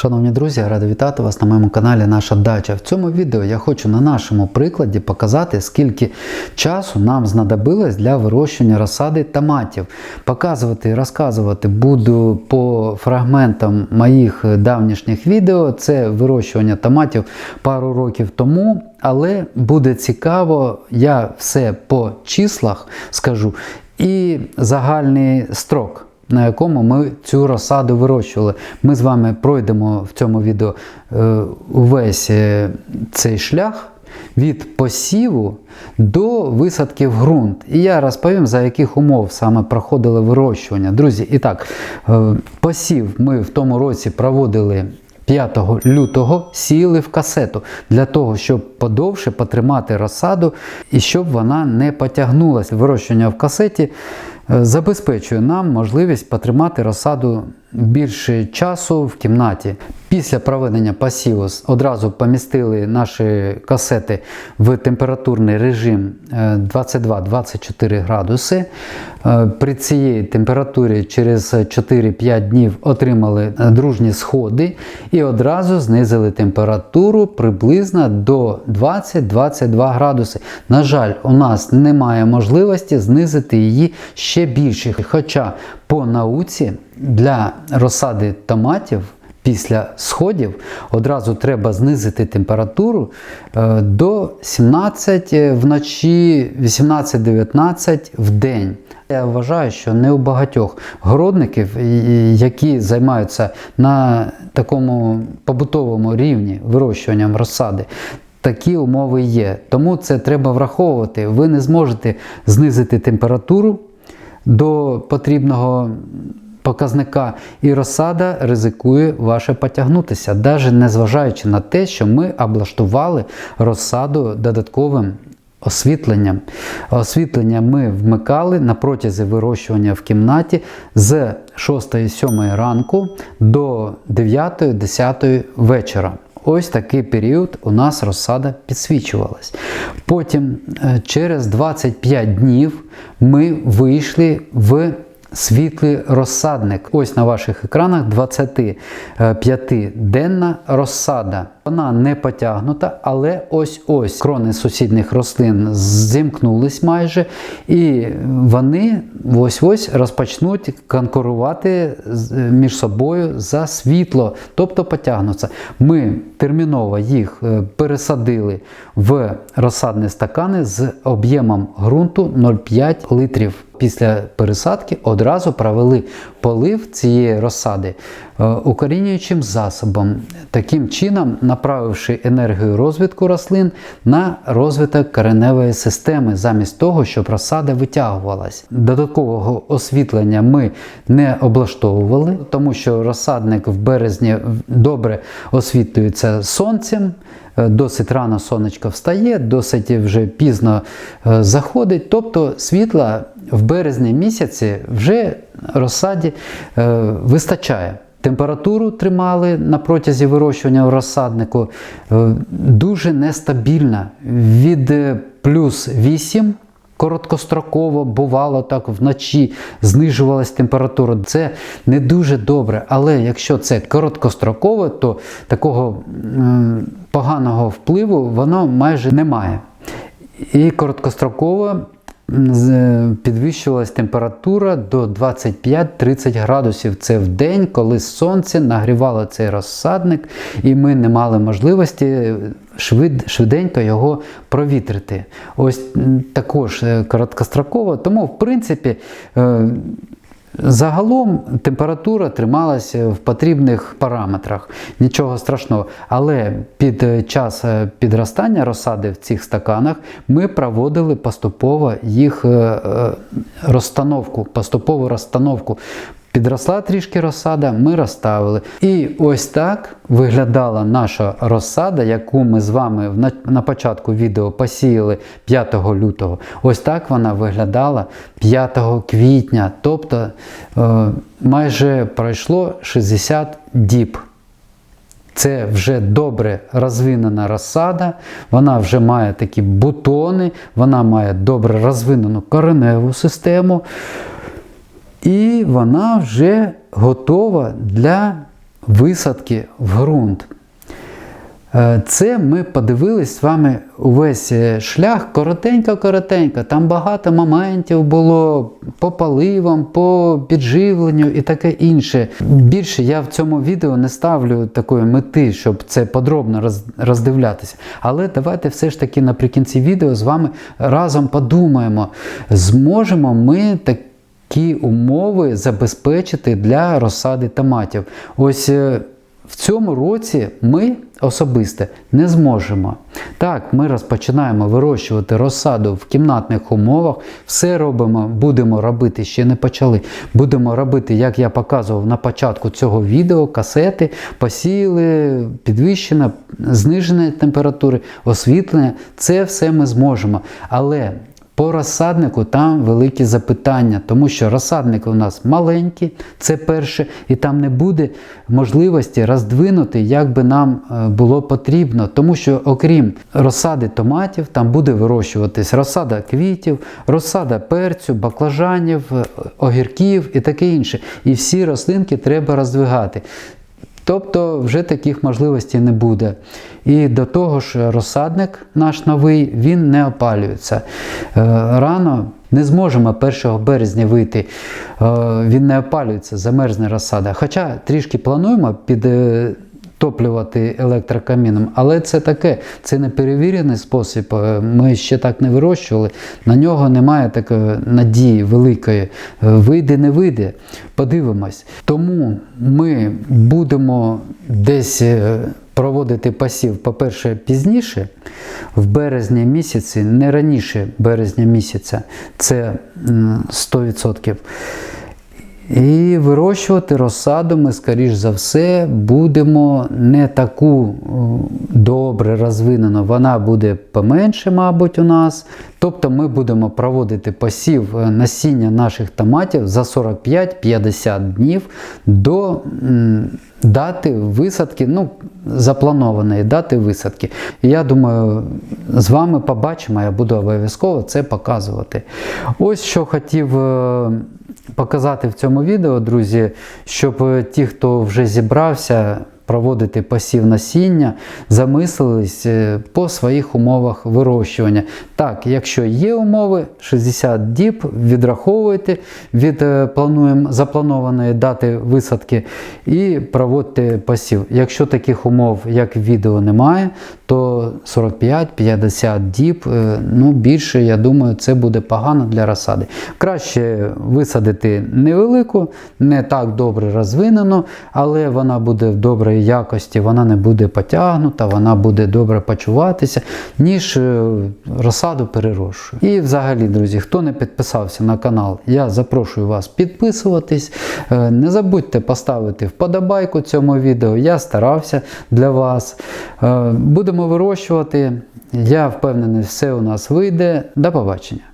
Шановні друзі, радий вітати вас на моєму каналі Наша Дача. В цьому відео я хочу на нашому прикладі показати, скільки часу нам знадобилось для вирощування розсади томатів. Показувати і розказувати буду по фрагментам моїх давнішніх відео. Це вирощування томатів пару років тому. Але буде цікаво, я все по числах скажу і загальний строк на якому ми цю розсаду вирощували. Ми з вами пройдемо в цьому відео е, увесь е, цей шлях. Від посіву до висадки в ґрунт. І я розповім, за яких умов саме проходило вирощування. Друзі, і так, е, посів ми в тому році проводили 5 лютого, сіяли в касету для того, щоб подовше потримати розсаду і щоб вона не потягнулася. Вирощування в касеті забезпечує нам можливість потримати розсаду більше часу в кімнаті. Після проведення посіву одразу помістили наші касети в температурний режим 22-24 градуси. Е, При цій температурі через 4-5 днів отримали е, дружні сходи і одразу знизили температуру приблизно до 20-22 градуси. На жаль, у нас немає можливості знизити її ще більше. Хоча по науці для розсади томатів після сходів одразу треба знизити температуру е, до 17 вночі, 18-19 в день. Я вважаю, що не у багатьох городників, які займаються на такому побутовому рівні вирощуванням розсади, такі умови є. Тому це треба враховувати. Ви не зможете знизити температуру до потрібного показника, і розсада ризикує ваше потягнутися, навіть незважаючи на те, що ми облаштували розсаду додатковим. Освітленням. Освітлення ми вмикали на протязі вирощування в кімнаті з 6-7 ранку до 9-10 вечора. Ось такий період у нас розсада підсвічувалась. Потім, е, через 25 днів, ми вийшли в світлий розсадник. Ось на ваших екранах 25-денна розсада. Вона не потягнута, але ось-ось крони сусідніх рослин зімкнулись майже, і вони ось-ось розпочнуть конкурувати між собою за світло, тобто потягнуться. Ми терміново їх е, пересадили в розсадні стакани з об'ємом ґрунту 0,5 литрів. Після пересадки одразу провели полив цієї розсади е, укорінюючим засобом, таким чином направивши енергію розвитку рослин на розвиток кореневої системи, замість того, щоб розсада витягувалась. Додаткового освітлення ми не облаштовували, тому що розсадник в березні добре освітлюється сонцем. Е, досить рано сонечко встає, досить вже пізно е, заходить. Тобто світла в березні місяці вже розсаді е, вистачає. Температуру тримали на протязі вирощування в розсаднику дуже нестабільна. Від плюс 8 короткостроково бувало так вночі, знижувалась температура. Це не дуже добре. Але якщо це короткостроково, то такого поганого впливу воно майже немає. І короткостроково підвищувалась температура до 25-30 градусів. Це в день, коли сонце нагрівало цей розсадник, і ми не мали можливості швид, швиденько його провітрити. Ось також е, короткостроково. Тому, в принципі, е, Загалом температура трималася в потрібних параметрах, нічого страшного. Але під час е, підростання розсади в цих стаканах ми проводили поступово їх е, е, розстановку, поступову розстановку. Підросла трішки розсада, ми розставили. І ось так виглядала наша розсада, яку ми з вами на початку відео посіяли 5 лютого. Ось так вона виглядала 5 квітня. Тобто е, майже пройшло 60 діб. Це вже добре розвинена розсада, вона вже має такі бутони, вона має добре розвинену кореневу систему. І вона вже готова для висадки в ґрунт. Е, Це ми подивились з вами увесь е, шлях коротенько-коротенько. Там багато моментів було по поливам, по підживленню і таке інше. Більше я в цьому відео не ставлю такої мети, щоб це подробно роздивлятися. Але давайте все ж таки наприкінці відео з вами разом подумаємо, зможемо ми так які умови забезпечити для розсади томатів. Ось е, в цьому році ми особисто не зможемо. Так, ми розпочинаємо вирощувати розсаду в кімнатних умовах, все робимо, будемо робити, ще не почали. Будемо робити, як я показував на початку цього відео, касети, посіяли, підвищена, зниження температури, освітлення. Це все ми зможемо. Але по розсаднику там великі запитання, тому що розсадник у нас маленький, це перше, і там не буде можливості роздвинути, як би нам е, було потрібно. Тому що, окрім розсади томатів, там буде вирощуватись розсада квітів, розсада перцю, баклажанів, е, огірків і таке інше. І всі рослинки треба роздвигати. Тобто вже таких можливостей не буде. І до того ж, розсадник наш новий він не опалюється. Е, Рано не зможемо 1 березня вийти, е, він не опалюється, замерзне розсада. Хоча трішки плануємо під. Топлювати електрокаміном, але це таке, це не перевірений спосіб. е, Ми ще так не вирощували. На нього немає такої надії великої. Е, Вийде, не вийде. Подивимось. Тому ми будемо десь е, проводити пасів, по-перше, пізніше, в березні місяці, не раніше березня місяця, це 100%. І вирощувати розсаду ми, скоріш за все, будемо не таку добре розвинену. Вона буде поменше, мабуть, у нас. Тобто ми будемо проводити посів е, насіння наших томатів за 45-50 днів до дати висадки, ну, запланованої дати висадки. І я думаю, з вами побачимо, я буду обов'язково це показувати. Ось що хотів. Показати в цьому відео, друзі, щоб е, ті, хто вже зібрався проводити посів насіння, замислились е, по своїх умовах вирощування. Так, якщо є умови, 60 діб відраховуйте від е, плануємо, запланованої дати висадки і проводьте посів. Якщо таких умов, як відео, немає, то 45-50 діб, е, ну більше, я думаю, це буде погано для розсади. Краще висадити невелику, не так добре розвинену, але вона буде в добрій якості, вона не буде потягнута, вона буде добре почуватися, ніж е, розсаду перерощую. І взагалі, друзі, хто не підписався на канал, я запрошую вас підписуватись. Е, Не забудьте поставити вподобайку цьому відео. Я старався для вас. Е, Будемо вирощувати. Я впевнений, все у нас вийде. До побачення.